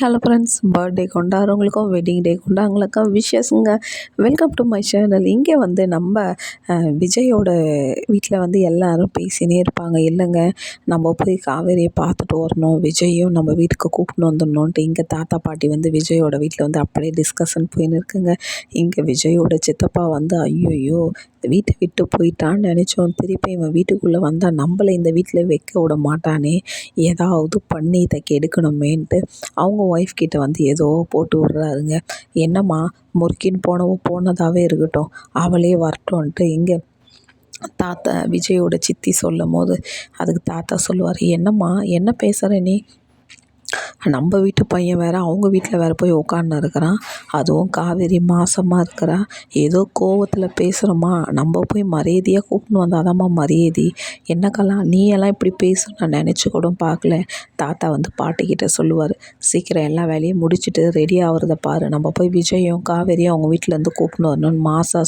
Hello friends birthday கொண்டாடுறவங்களுக்கும் wedding day கொண்டாடுறவங்களுக்கும் விஷயஸுங்க வெல்கம் டு மை சேனல் இங்கே வந்து நம்ம விஜயோட வீட்டில் வந்து எல்லோரும் பேசினே இருப்பாங்க. இல்லைங்க நம்ம போய் காவேரியை பார்த்துட்டு வரணும் விஜயும் நம்ம வீட்டுக்கு கூப்பிட்டு வந்துடணுன்ட்டு இங்கே தாத்தா பாட்டி வந்து விஜயோட வீட்டில் வந்து அப்படியே டிஸ்கஷன் போயின்னு இருக்குங்க. இங்கே விஜயோட சித்தப்பா வந்து ஐயோ வீட்டை விட்டு போயிட்டான்னு நினச்சோம். திருப்பி இவன் வீட்டுக்குள்ளே வந்தால் நம்மளை இந்த வீட்டில் வைக்க விட மாட்டானே. ஏதாவது பண்ணி இதை கெடுக்கணுமேன்ட்டு அவங்க ஒய்ஃப் கிட்டே வந்து ஏதோ போட்டு விட்றாருங்க. என்னம்மா முறுக்கின்னு போனவோ போனதாகவே இருக்கட்டும். அவளே வரட்டும்ன்ட்டு இங்கே தாத்தா விஜயோட சித்தி சொல்லும் போது அதுக்கு தாத்தா சொல்லுவார் என்னம்மா என்ன பேசுகிற நீ? நம்ம வீட்டு பையன் வேற அவங்க வீட்டில் வேற போய் உட்காந்து இருக்கிறான் அதுவும் காவேரி மாசமாக இருக்கிறா. ஏதோ கோவத்தில் பேசுகிறோமா நம்ம போய் மரியாதையாக கூப்பிட்டு வந்தாதாம்மா மரியாதை. என்னக்கெல்லாம் நீ எல்லாம் இப்படி பேசணும் நான் நினச்சி கூட பார்க்கல தாத்தா வந்து பாட்டிக்கிட்ட சொல்லுவார். சீக்கிரம் எல்லா வேலையும் முடிச்சுட்டு ரெடி ஆகிறத பாரு. நம்ம போய் விஜயும் காவேரியும் அவங்க வீட்டிலேருந்து கூப்பிட்டு வரணும்னு மாசா